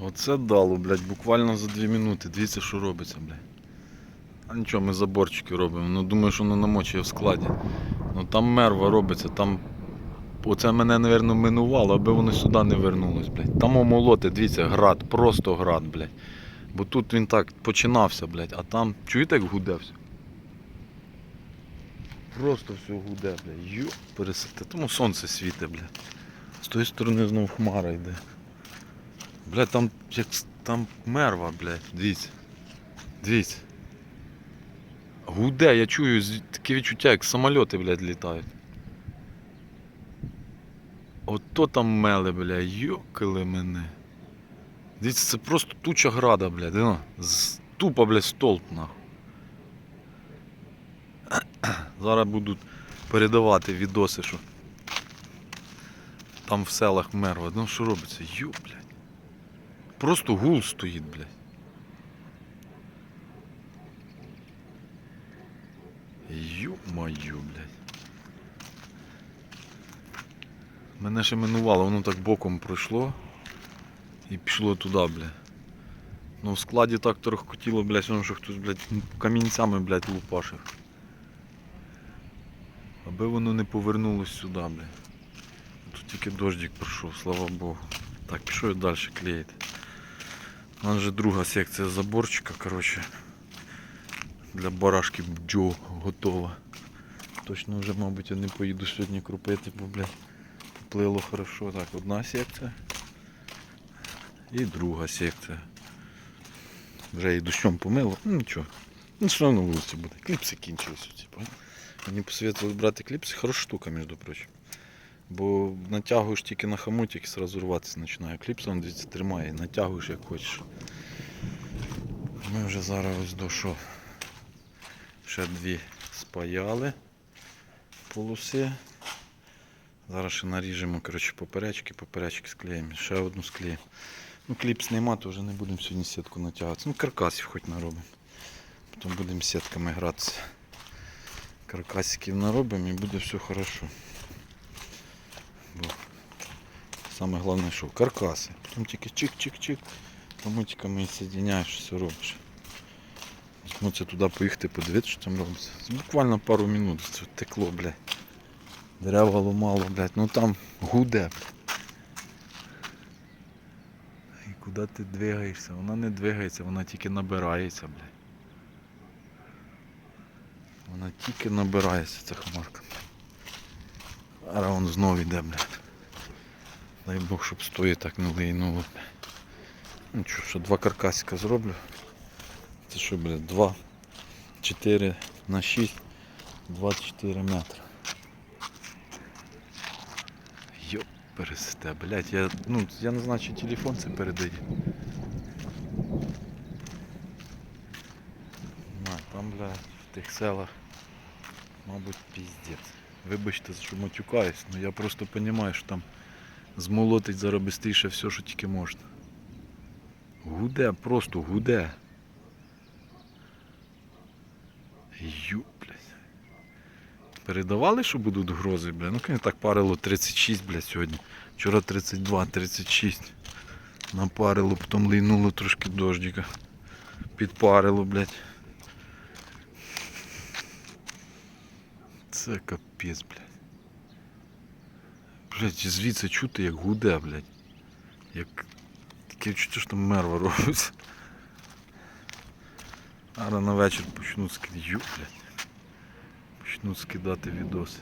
Оце дало, блядь, буквально за 2 минути. Дивіться, що робиться, блядь. А нічого, ми заборчики робимо. Ну думаю, що воно намочує в складі. Ну там мерва робиться, там. Оце мене, напевно, минувало, аби воно сюди не вернулось, блядь. Там омолоти, дивіться, град, просто град, блядь. Бо тут він так починався, блядь, а там, чуєте, як гуде все? Просто все гуде, блядь. Йо, пересете. Тому сонце світить, блядь. З тої сторони знов хмара йде. Блядь, там як там мерва, блядь, дивіться. Дивіться. Гуде, я чую таке відчуття, як самольоти, блядь, літають. Ото там мели, бля, йокали мене. Дивіться, це просто туча града, блядь. Ну, тупо, блядь, столб нахуй. Зараз будуть передавати відоси, що там в селах мерва. Ну що робиться? Йо, блядь. Просто гул стоїть, блядь. Ё-моё, блядь. Мене ще минувало, воно так боком пройшло і пішло туди, блядь. Ну в складі так торохкотіло, блядь, воно що хтось, блядь, камінцями, блядь, лупашив. Аби воно не повернулось сюди, блядь. Тут тільки дождик пройшов, слава Богу. Так, пішов я далі клеїти. У нас же друга секція заборчика, коротше. Для барашки бджо готова. Точно вже, мабуть, я не поїду сьогодні крупити, бо, блядь, поплило хорошо. Так, одна секція. І друга секція. Вже і дощом помило. Ну нічого. Ну все на вулиці буде. Кліпси кінчилися. Типу. Мені посоветували брати кліпси, хороша штука, між прочим. Бо натягуєш тільки на хомутик і сразу рватися починає. Кліпса він дивіться тримає, натягуєш як хочеш. Ми вже зараз ось дошов. Ще дві спаяли полоси. Зараз ще наріжемо коротше, поперечки, поперечки склеїмо. Ще одну склеїмо. Ну, кліпс нема, то вже не будемо сьогодні сітку натягувати. Ну, каркасів хоч наробимо. Потім будемо сітками гратися. Каркасиків наробимо і буде все хорошо. Бо саме головне, що каркаси. Потім тільки чик-чик-чик. Хомутиками і соединяєш, все робиш. Ну це туди поїхати, подивитися, що там робиться. Буквально пару минут це текло, блядь. Дерева ломало, блядь. Ну там гуде. блядь. І куди ти двигаєшся? Вона не двигається, вона тільки набирається, блядь. Вона тільки набирається, ця хмарка. Зараз вон знов іде, блядь. Дай Бог, щоб стої так не лейнуло. Ну що, що два каркасика зроблю. Це що, блядь, 2, 4 на 6, 24 метри. Йоп, пересете, блядь, я, ну, я не знаю, чи телефон це передає. На, там, блядь, в тих селах, мабуть, піздець. Вибачте, що матюкаюсь, але я просто розумію, що там змолотить зараз все, що тільки можна. Гуде, просто гуде. Ю, блядь. Передавали, що будуть грози, блядь. Ну, конечно, так парило 36, блядь, сьогодні. Вчора 32, 36. Напарило, потім лийнуло трошки дождика. Підпарило, блядь. Це капець, блядь. Блядь, звідси чути, як гуде, блядь. Як таке відчуття, що там мерва робиться. Ара на вечір почнуть скидати, блядь. Почнуть скидати відоси.